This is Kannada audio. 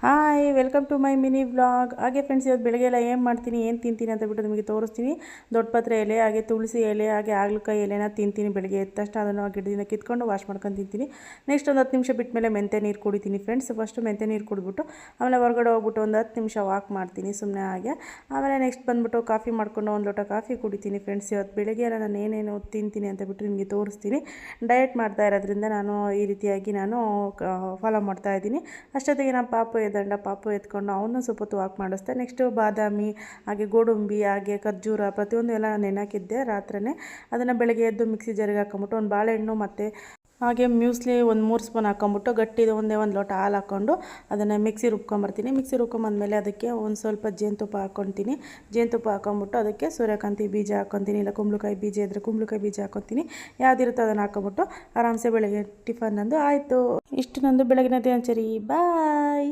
Hi. Hi, welcome to my mini vlog. ಹಾಗೆ ಫ್ರೆಂಡ್ಸ್ ಇವತ್ತು ಬೆಳಗ್ಗೆ ಎಲ್ಲ ಏನು ಮಾಡ್ತೀನಿ, ಏನು ತಿಂತೀನಿ ಅಂತ ಬಿಟ್ಟು ನಿಮಗೆ ತೋರಿಸ್ತೀನಿ. ದೊಡ್ಡಪತ್ರೆ ಎಲೆ, ಹಾಗೆ ತುಳಸಿ ಎಲೆ, ಹಾಗೆ ಆಗ್ಲಕಾಯಿ ಎಲೆನ ತಿಂತೀನಿ ಬೆಳಗ್ಗೆ ಎದ್ದ ತಕ್ಷಣ. ಅದನ್ನು ಗಿಡದಿಂದ ಕಿತ್ಕೊಂಡು ವಾಶ್ ಮಾಡ್ಕೊಂಡು ತಿಂತೀನಿ. ನೆಕ್ಸ್ಟ್ ಒಂದು ಹತ್ತು ನಿಮಿಷ ಬಿಟ್ಟ ಮೇಲೆ ಮೆಂತೆ ನೀರು ಕುಡಿತೀನಿ ಫ್ರೆಂಡ್ಸ್ ಫಸ್ಟು ಮೆಂತೆ ನೀರು ಕುಡಿದ್ಬಿಟ್ಟು ಆಮೇಲೆ ಹೊರಗಡೆ ಹೋಗ್ಬಿಟ್ಟು ಒಂದು ಹತ್ತು ನಿಮಿಷ ವಾಕ್ ಮಾಡ್ತೀನಿ ಸುಮ್ಮನೆ ಹಾಗೆ. ಆಮೇಲೆ ನೆಕ್ಸ್ಟ್ ಬಂದುಬಿಟ್ಟು ಕಾಫಿ ಮಾಡ್ಕೊಂಡು ಒಂದು ಲೋಟ ಕಾಫಿ ಕುಡಿತೀನಿ ಫ್ರೆಂಡ್ಸ್ ಇವತ್ತು ಬೆಳಗ್ಗೆ ನಾನು ಏನೇನು ತಿಂತೀನಿ ಅಂತ ಬಿಟ್ಟು ನಿಮಗೆ ತೋರಿಸ್ತೀನಿ. ಡಯಟ್ ಮಾಡ್ತಾ ಇರೋದ್ರಿಂದ ನಾನು ಈ ರೀತಿಯಾಗಿ ನಾನು ಫಾಲೋ ಮಾಡ್ತಾ ಇದ್ದೀನಿ. ಅಷ್ಟೊತ್ತಿಗೆ ನಮ್ಮ ಪಾಪ ಎದ್ದಂಡ ಪಾಪು ಎತ್ಕೊಂಡು ಅವನು ಸ್ವಲ್ಪ ಹೊತ್ತು ವಾಕ್ ಮಾಡಿಸ್ದೆ. ನೆಕ್ಸ್ಟು ಬಾದಾಮಿ, ಹಾಗೆ ಗೋಡಂಬಿ, ಹಾಗೆ ಖರ್ಜೂರ ಪ್ರತಿಯೊಂದು ಎಲ್ಲ ನೆನಕಿದ್ದೆ ರಾತ್ರಿನೇ. ಅದನ್ನು ಬೆಳಗ್ಗೆ ಎದ್ದು ಮಿಕ್ಸಿ ಜರ್ಗೆ ಹಾಕೊಂಬಿಟ್ಟು ಒಂದು ಬಾಳೆಹಣ್ಣು ಮತ್ತು ಹಾಗೆ ಮ್ಯೂಸ್ಲಿ ಒಂದು ಮೂರು ಸ್ಪೂನ್ ಹಾಕೊಂಬಿಟ್ಟು ಗಟ್ಟಿದು ಒಂದೇ ಒಂದು ಲೋಟ ಹಾಲು ಹಾಕ್ಕೊಂಡು ಅದನ್ನು ಮಿಕ್ಸಿ ರುಬ್ಕೊಂಬರ್ತೀನಿ ಮಿಕ್ಸಿ ರುಬ್ಕೊಂಬಂದಮೇಲೆ ಅದಕ್ಕೆ ಒಂದು ಸ್ವಲ್ಪ ಜೇನುತುಪ್ಪ ಹಾಕ್ಕೊತೀನಿ ಜೇನುತುಪ್ಪ ಹಾಕೊಂಬಿಟ್ಟು ಅದಕ್ಕೆ ಸೂರ್ಯಕಾಂತಿ ಬೀಜ ಹಾಕ್ಕೊತೀನಿ ಇಲ್ಲ ಕುಂಬಳಕಾಯಿ ಬೀಜ ಇದ್ದರೆ ಕುಂಬಳಕಾಯಿ ಬೀಜ ಹಾಕ್ಕೊತೀನಿ ಯಾವುದಿರುತ್ತೋ ಅದನ್ನು ಹಾಕೊಂಬಿಟ್ಟು ಆರಾಮ್ಸೆ ಬೆಳಗ್ಗೆ ಟಿಫನ್ ನಂದು ಆಯಿತು. ಇಷ್ಟು ನಂದು ಬೆಳಗಿನ ದಿನಚರಿ. ಬಾಯ್